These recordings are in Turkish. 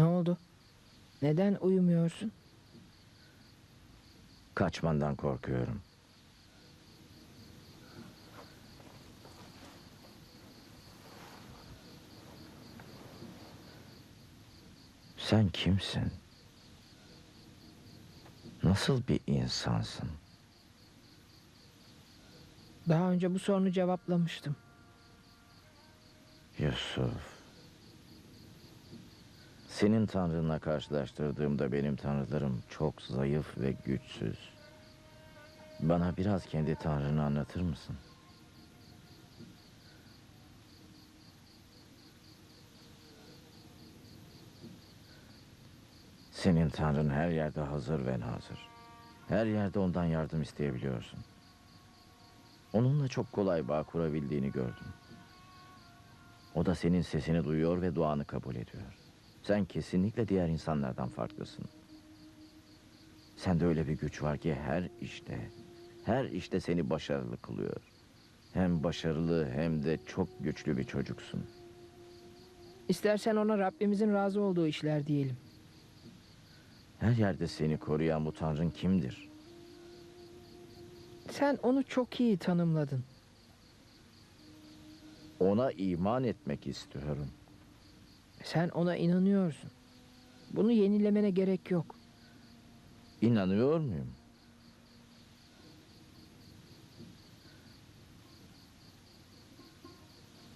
Ne oldu? Neden uyumuyorsun? Kaçmandan korkuyorum. Sen kimsin? Nasıl bir insansın? Daha önce bu sorunu cevaplamıştım. Yusuf. Senin tanrınla karşılaştırdığımda benim tanrılarım çok zayıf ve güçsüz. Bana biraz kendi tanrını anlatır mısın? Senin tanrın her yerde hazır ve nazır. Her yerde ondan yardım isteyebiliyorsun. Onunla çok kolay bağ kurabildiğini gördüm. O da senin sesini duyuyor ve duanı kabul ediyor. Sen kesinlikle diğer insanlardan farklısın. Sende öyle bir güç var ki her işte, her işte seni başarılı kılıyor. Hem başarılı hem de çok güçlü bir çocuksun. İstersen ona Rabbimizin razı olduğu işler diyelim. Her yerde seni koruyan bu tanrın kimdir? Sen onu çok iyi tanımladın. Ona iman etmek istiyorum. Sen ona inanıyorsun. Bunu yenilemene gerek yok. İnanıyor muyum?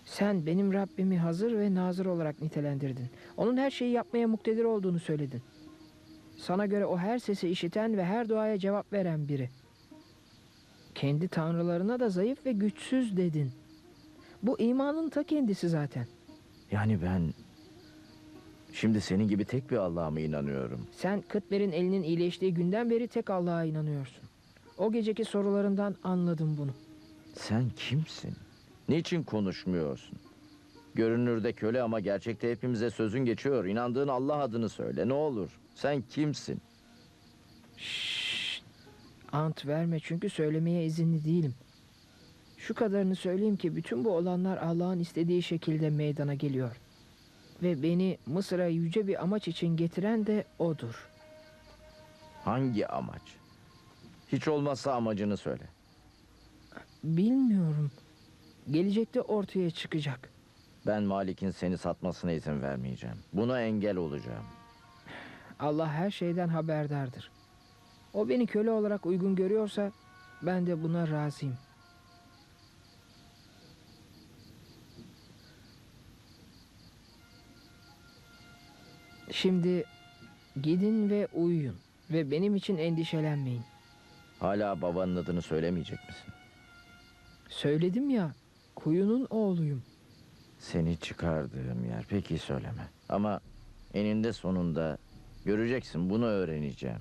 Sen benim Rabbimi hazır ve nazır olarak nitelendirdin. Onun her şeyi yapmaya muktedir olduğunu söyledin. Sana göre o her sesi işiten ve her duaya cevap veren biri. Kendi tanrılarına da zayıf ve güçsüz dedin. Bu imanın ta kendisi zaten. Yani ben şimdi senin gibi tek bir Allah'a mı inanıyorum? Sen Kıtber'in elinin iyileştiği günden beri tek Allah'a inanıyorsun. O geceki sorularından anladım bunu. Sen kimsin? Niçin konuşmuyorsun? Görünürde köle ama gerçekte hepimize sözün geçiyor. İnandığın Allah adını söyle ne olur. Sen kimsin? Şşş. Ant verme çünkü söylemeye izinli değilim. Şu kadarını söyleyeyim ki bütün bu olanlar Allah'ın istediği şekilde meydana geliyor. Ve beni Mısır'a yüce bir amaç için getiren de O'dur. Hangi amaç? Hiç olmazsa amacını söyle. Bilmiyorum. Gelecekte ortaya çıkacak. Ben Malik'in seni satmasına izin vermeyeceğim. Buna engel olacağım. Allah her şeyden haberdardır. O beni köle olarak uygun görüyorsa ben de buna razıyım. Şimdi gidin ve uyuyun ve benim için endişelenmeyin. Hala babanın adını söylemeyecek misin? Söyledim ya, kuyunun oğluyum. Seni çıkardığım yer peki söyleme. Ama eninde sonunda göreceksin bunu öğreneceğim.